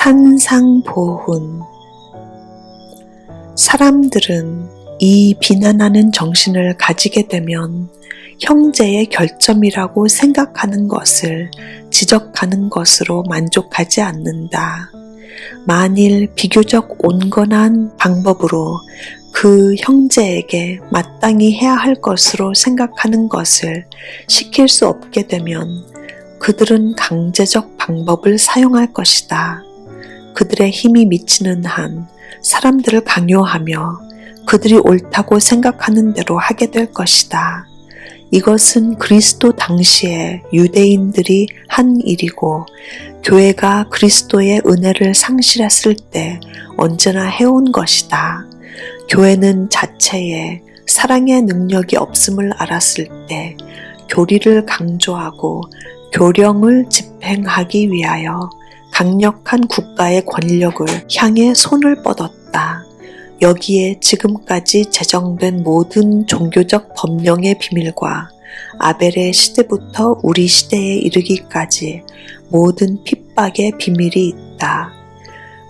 산상보훈. 사람들은 이 비난하는 정신을 가지게 되면 형제의 결점이라고 생각하는 것을 지적하는 것으로 만족하지 않는다. 만일 비교적 온건한 방법으로 그 형제에게 마땅히 해야 할 것으로 생각하는 것을 시킬 수 없게 되면 그들은 강제적 방법을 사용할 것이다. 그들의 힘이 미치는 한 사람들을 강요하며 그들이 옳다고 생각하는 대로 하게 될 것이다. 이것은 그리스도 당시에 유대인들이 한 일이고 교회가 그리스도의 은혜를 상실했을 때 언제나 해온 것이다. 교회는 자체에 사랑의 능력이 없음을 알았을 때 교리를 강조하고 교령을 집행하기 위하여 강력한 국가의 권력을 향해 손을 뻗었다. 여기에 지금까지 제정된 모든 종교적 법령의 비밀과 아벨의 시대부터 우리 시대에 이르기까지 모든 핍박의 비밀이 있다.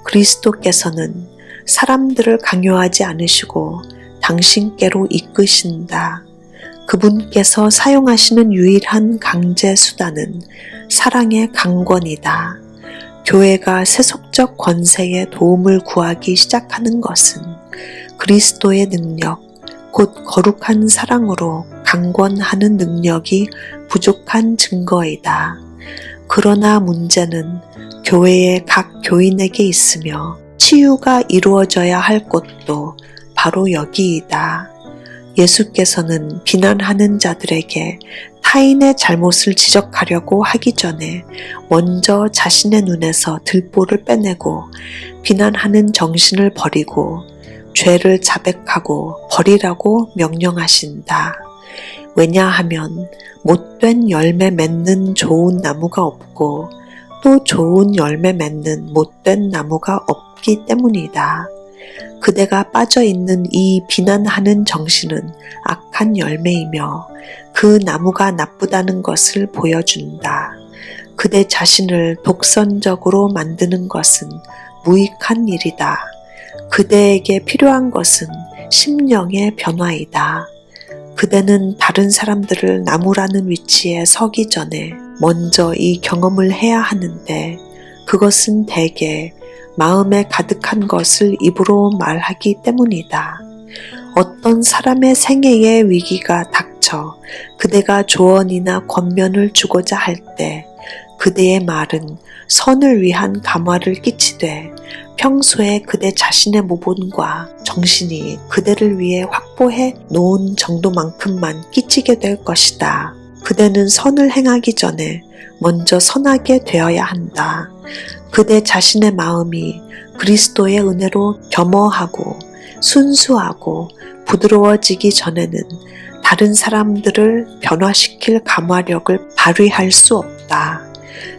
그리스도께서는 사람들을 강요하지 않으시고 당신께로 이끄신다. 그분께서 사용하시는 유일한 강제 수단은 사랑의 강권이다. 교회가 세속적 권세의 도움을 구하기 시작하는 것은 그리스도의 능력, 곧 거룩한 사랑으로 강권하는 능력이 부족한 증거이다. 그러나 문제는 교회의 각 교인에게 있으며 치유가 이루어져야 할 곳도 바로 여기이다. 예수께서는 비난하는 자들에게 타인의 잘못을 지적하려고 하기 전에 먼저 자신의 눈에서 들보를 빼내고 비난하는 정신을 버리고 죄를 자백하고 버리라고 명령하신다. 왜냐하면 못된 열매 맺는 좋은 나무가 없고 또 좋은 열매 맺는 못된 나무가 없기 때문이다. 그대가 빠져 있는 이 비난하는 정신은 악한 열매이며 그 나무가 나쁘다는 것을 보여준다. 그대 자신을 독선적으로 만드는 것은 무익한 일이다. 그대에게 필요한 것은 심령의 변화이다. 그대는 다른 사람들을 나무라는 위치에 서기 전에 먼저 이 경험을 해야 하는데 그것은 대개 마음에 가득한 것을 입으로 말하기 때문이다. 어떤 사람의 생애의 위기가 닥쳐 그대가 조언이나 권면을 주고자 할 때 그대의 말은 선을 위한 감화를 끼치되 평소에 그대 자신의 모본과 정신이 그대를 위해 확보해 놓은 정도만큼만 끼치게 될 것이다. 그대는 선을 행하기 전에 먼저 선하게 되어야 한다. 그대 자신의 마음이 그리스도의 은혜로 겸허하고 순수하고 부드러워지기 전에는 다른 사람들을 변화시킬 감화력을 발휘할 수 없다.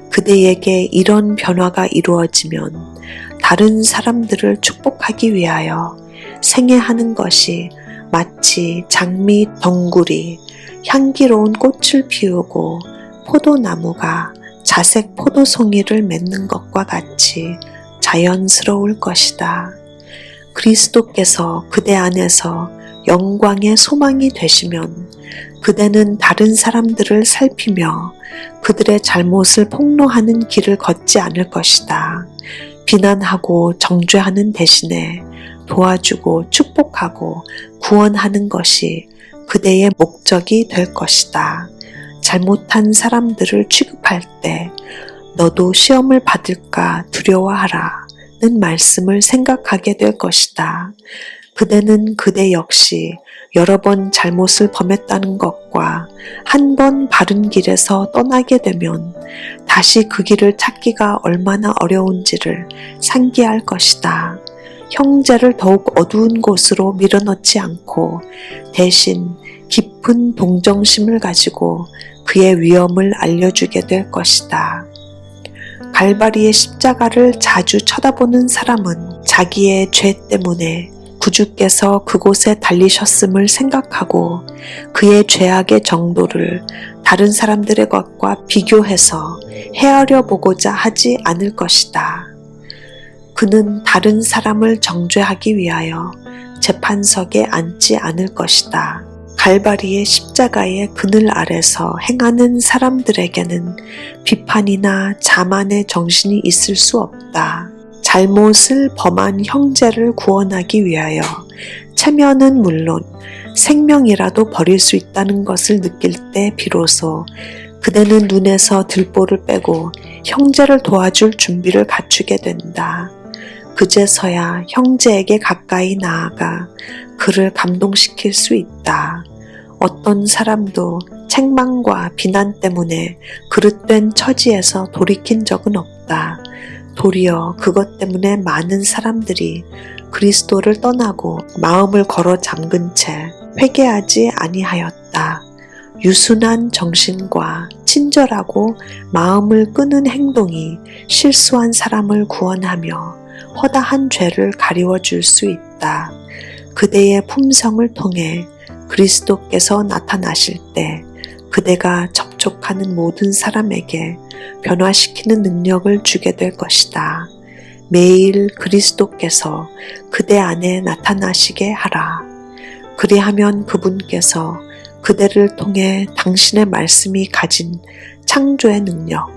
그대에게 이런 변화가 이루어지면 다른 사람들을 축복하기 위하여 생애하는 것이 마치 장미 덩굴이 향기로운 꽃을 피우고 포도나무가 자색 포도송이를 맺는 것과 같이 자연스러울 것이다. 그리스도께서 그대 안에서 영광의 소망이 되시면 그대는 다른 사람들을 살피며 그들의 잘못을 폭로하는 길을 걷지 않을 것이다. 비난하고 정죄하는 대신에 도와주고 축복하고 구원하는 것이 그대의 목적이 될 것이다. 잘못한 사람들을 취급할 때 너도 시험을 받을까 두려워하라 는 말씀을 생각하게 될 것이다. 그대는 그대 역시 여러 번 잘못을 범했다는 것과 한 번 바른 길에서 떠나게 되면 다시 그 길을 찾기가 얼마나 어려운지를 상기할 것이다. 형제를 더욱 어두운 곳으로 밀어넣지 않고 대신 깊은 동정심을 가지고 그의 위험을 알려주게 될 것이다. 갈바리의 십자가를 자주 쳐다보는 사람은 자기의 죄 때문에 구주께서 그곳에 달리셨음을 생각하고 그의 죄악의 정도를 다른 사람들의 것과 비교해서 헤아려 보고자 하지 않을 것이다. 그는 다른 사람을 정죄하기 위하여 재판석에 앉지 않을 것이다. 갈바리의 십자가의 그늘 아래서 행하는 사람들에게는 비판이나 자만의 정신이 있을 수 없다. 잘못을 범한 형제를 구원하기 위하여 체면은 물론 생명이라도 버릴 수 있다는 것을 느낄 때 비로소 그대는 눈에서 들보를 빼고 형제를 도와줄 준비를 갖추게 된다. 그제서야 형제에게 가까이 나아가 그를 감동시킬 수 있다. 어떤 사람도 책망과 비난 때문에 그릇된 처지에서 돌이킨 적은 없다. 도리어 그것 때문에 많은 사람들이 그리스도를 떠나고 마음을 걸어 잠근 채 회개하지 아니하였다. 유순한 정신과 친절하고 마음을 끄는 행동이 실수한 사람을 구원하며 허다한 죄를 가리워 줄 수 있다. 그대의 품성을 통해 그리스도께서 나타나실 때 그대가 접촉하는 모든 사람에게 변화시키는 능력을 주게 될 것이다. 매일 그리스도께서 그대 안에 나타나시게 하라. 그리하면 그분께서 그대를 통해 당신의 말씀이 가진 창조의 능력,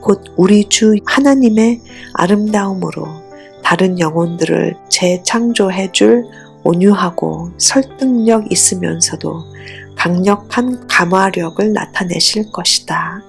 곧 우리 주 하나님의 아름다움으로 다른 영혼들을 재창조해 줄 온유하고 설득력 있으면서도 강력한 감화력을 나타내실 것이다.